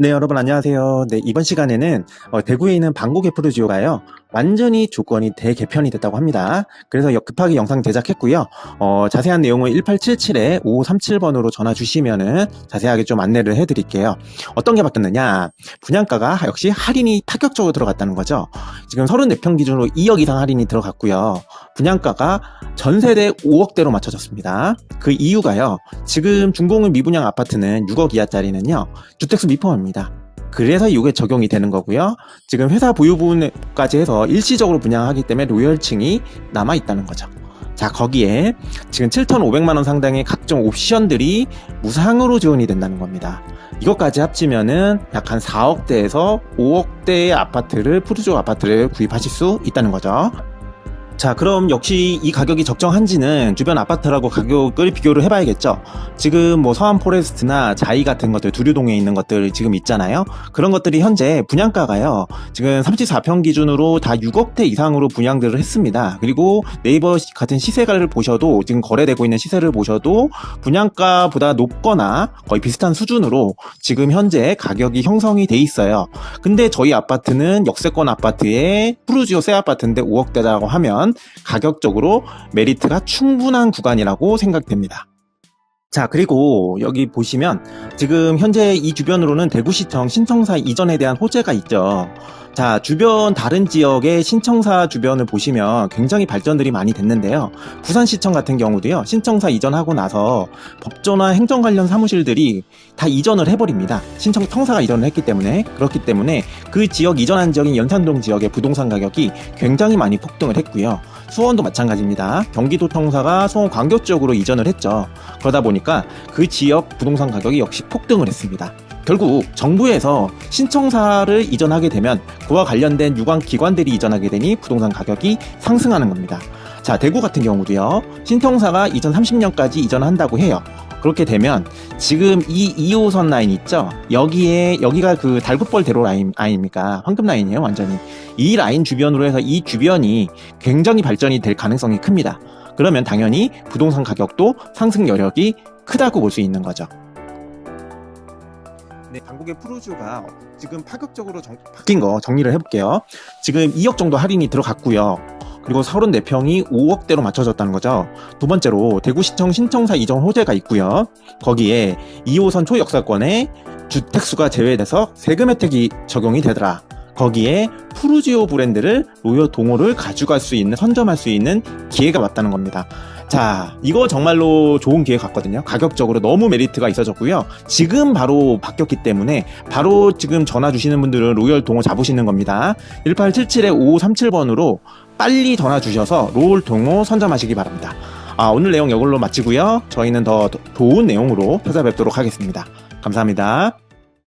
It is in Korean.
네, 여러분 안녕하세요. 네, 이번 시간에는 어, 대구에 있는 방곡의 프로지오가요. 완전히 조건이 대개편이 됐다고 합니다. 그래서 여- 급하게 영상 제작했고요. 어, 자세한 내용은 1877에 5537번으로 전화 주시면은 자세하게 좀 안내를 해 드릴게요. 어떤 게 바뀌었느냐? 분양가가 역시 할인이 파격적으로 들어갔다는 거죠. 지금 34평 기준으로 2억 이상 할인이 들어갔고요. 분양가가 전세대 5억대로 맞춰졌습니다. 그 이유가요. 지금 중공은 미분양 아파트는 6억 이하짜리는요. 주택수 미포함입니다. 그래서 이게 적용이 되는 거고요. 지금 회사 보유분까지 해서 일시적으로 분양하기 때문에 로열층이 남아 있다는 거죠. 자, 거기에 지금 7,500만 원 상당의 각종 옵션들이 무상으로 지원이 된다는 겁니다. 이것까지 합치면은 약 한 4억대에서 5억대의 아파트를 푸르조 아파트를 구입하실 수 있다는 거죠. 자, 그럼 역시 이 가격이 적정한지는 주변 아파트라고 가격을 비교를 해봐야겠죠. 지금 뭐 서한 포레스트나 자이 같은 것들, 두류동에 있는 것들 지금 있잖아요. 그런 것들이 현재 분양가가요. 지금 34평 기준으로 다 6억대 이상으로 분양들을 했습니다. 그리고 네이버 시- 같은 시세가를 보셔도 지금 거래되고 있는 시세를 보셔도 분양가보다 높거나 거의 비슷한 수준으로 지금 현재 가격이 형성이 돼 있어요. 근데 저희 아파트는 역세권 아파트에 푸르지오 새 아파트인데 5억대라고 하면 가격적으로 메리트가 충분한 구간이라고 생각됩니다. 자, 그리고 여기 보시면 지금 현재 이 주변으로는 대구시청 신청사 이전에 대한 호재가 있죠. 자, 주변 다른 지역의 신청사 주변을 보시면 굉장히 발전들이 많이 됐는데요. 부산시청 같은 경우도요, 신청사 이전하고 나서 법조나 행정 관련 사무실들이 다 이전을 해버립니다. 신청, 청사가 이전을 했기 때문에. 그렇기 때문에 그 지역 이전한 지역인 연산동 지역의 부동산 가격이 굉장히 많이 폭등을 했고요. 수원도 마찬가지입니다. 경기도 청사가 수원 광교 쪽으로 이전을 했죠. 그러다 보니까 그 지역 부동산 가격이 역시 폭등을 했습니다. 결국 정부에서 신청사를 이전하게 되면 그와 관련된 유관 기관들이 이전하게 되니 부동산 가격이 상승하는 겁니다. 자, 대구 같은 경우도요. 신청사가 2030년까지 이전한다고 해요. 그렇게 되면 지금 이 2호선 라인 있죠? 여기에 여기가 그 달굿벌 대로 라인 아닙니까? 황금 라인이에요, 완전히. 이 라인 주변으로 해서 이 주변이 굉장히 발전이 될 가능성이 큽니다. 그러면 당연히 부동산 가격도 상승 여력이 크다고 볼 수 있는 거죠. 네, 당국의 프로주가 지금 파격적으로 정- 바뀐 거 정리를 해볼게요. 지금 2억 정도 할인이 들어갔고요. 그리고 34평이 5억대로 맞춰졌다는 거죠. 두 번째로 대구시청 신청사 이전 호재가 있고요. 거기에 2호선 초역사권에 주택수가 제외돼서 세금 혜택이 적용이 되더라. 거기에 푸르지오 브랜드를 로열 동호를 가져갈 수 있는 선점할 수 있는 기회가 왔다는 겁니다. 자, 이거 정말로 좋은 기회 같거든요. 가격적으로 너무 메리트가 있어졌고요. 지금 바로 바뀌었기 때문에 바로 지금 전화 주시는 분들은 로열 동호 잡으시는 겁니다. 1877에 5537번으로 빨리 전화 주셔서 로열 동호 선점하시기 바랍니다. 아, 오늘 내용 이걸로 마치고요. 저희는 더 좋은 내용으로 찾아뵙도록 하겠습니다. 감사합니다.